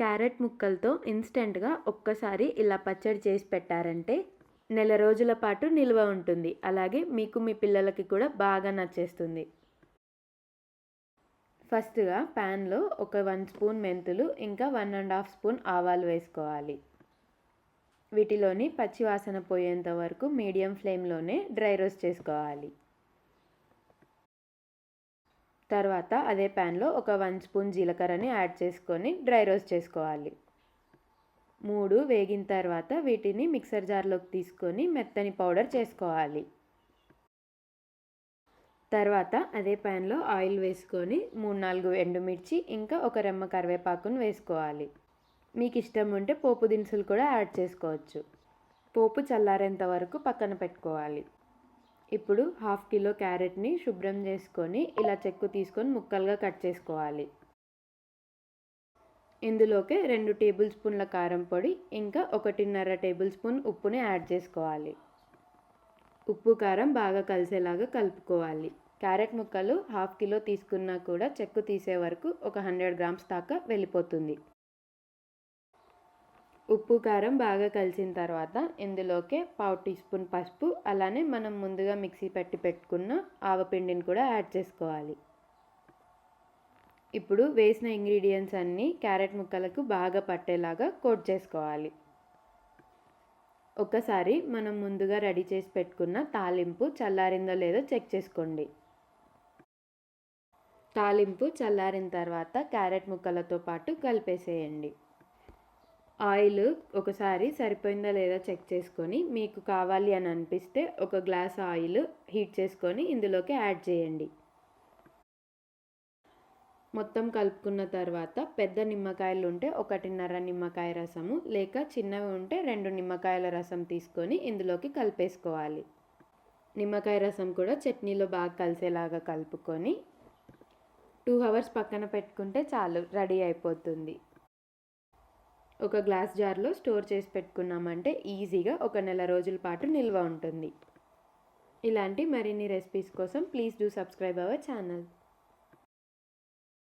Carrot ముక్కలతో ఇన్స్టెంట్గా ఒక్కసారి ఇలా పచ్చడి చేసి పెట్టారంటే నెల రోజుల పాటు నిల్వ ఉంటుంది. అలాగే మీకు మీ పిల్లలకి కూడా బాగా నచ్చేస్తుంది. ఫస్ట్గా ప్యాన్లో ఒక వన్ స్పూన్ మెంతులు ఇంకా వన్ అండ్ హాఫ్ స్పూన్ ఆవాలు వేసుకోవాలి. వీటిలోని పచ్చివాసన పోయేంత వరకు మీడియం ఫ్లేమ్లోనే డ్రై రోస్ట్ చేసుకోవాలి. తర్వాత అదే ప్యాన్లో ఒక వన్ స్పూన్ జీలకర్రని యాడ్ చేసుకొని డ్రై రోస్ట్ చేసుకోవాలి. మూడు వేగిన తర్వాత వీటిని మిక్సర్ జార్లోకి తీసుకొని మెత్తని పౌడర్ చేసుకోవాలి. తర్వాత అదే ప్యాన్లో ఆయిల్ వేసుకొని మూడు నాలుగు ఎండుమిర్చి ఇంకా ఒక రెమ్మ కరివేపాకును వేసుకోవాలి. మీకు ఇష్టం ఉంటే పోపు దినుసులు కూడా యాడ్ చేసుకోవచ్చు. పోపు చల్లారేంత వరకు పక్కన పెట్టుకోవాలి. ఇప్పుడు హాఫ్ కిలో క్యారెట్ని శుభ్రం చేసుకొని ఇలా చెక్కు తీసుకొని ముక్కలుగా కట్ చేసుకోవాలి. ఇందులోకి రెండు టేబుల్ స్పూన్ల కారం పొడి ఇంకా ఒకటిన్నర టేబుల్ స్పూన్ ఉప్పుని యాడ్ చేసుకోవాలి. ఉప్పు కారం బాగా కలిసేలాగా కలుపుకోవాలి. క్యారెట్ ముక్కలు హాఫ్ కిలో తీసుకున్నా కూడా చెక్కు తీసే వరకు ఒక హండ్రెడ్ గ్రామ్స్ దాకా వెళ్ళిపోతుంది. ఉప్పు కారం బాగా కలిసిన తర్వాత ఇందులోకే పావు టీ స్పూన్ పసుపు అలానే మనం ముందుగా మిక్సీ పెట్టి పెట్టుకున్న ఆవపిండిని కూడా యాడ్ చేసుకోవాలి. ఇప్పుడు వేసిన ఇంగ్రీడియంట్స్ అన్నీ క్యారెట్ ముక్కలకు బాగా పట్టేలాగా కోట్ చేసుకోవాలి. ఒకసారి మనం ముందుగా రెడీ చేసి పెట్టుకున్న తాలింపు చల్లారిందో లేదో చెక్ చేసుకోండి. తాలింపు చల్లారిన తర్వాత క్యారెట్ ముక్కలతో పాటు కలిపేసేయండి. ఆయిల్ ఒకసారి సరిపోయిందా లేదా చెక్ చేసుకొని మీకు కావాలి అని అనిపిస్తే ఒక గ్లాస్ ఆయిల్ హీట్ చేసుకొని ఇందులోకి యాడ్ చేయండి. మొత్తం కలుపుకున్న తర్వాత పెద్ద నిమ్మకాయలు ఉంటే ఒకటిన్నర నిమ్మకాయ రసము లేక చిన్నవి ఉంటే రెండు నిమ్మకాయల రసం తీసుకొని ఇందులోకి కలిపేసుకోవాలి. నిమ్మకాయ రసం కూడా చట్నీలో బాగా కలిసేలాగా కలుపుకొని టూ అవర్స్ పక్కన పెట్టుకుంటే చాలు రెడీ అయిపోతుంది. ఒక గ్లాస్ జార్లో స్టోర్ చేసి పెట్టుకున్నామంటే ఈజీగా ఒక నెల రోజుల పాటు నిల్వ ఉంటుంది. ఇలాంటి మరిన్ని రెసిపీస్ కోసం please do subscribe our channel.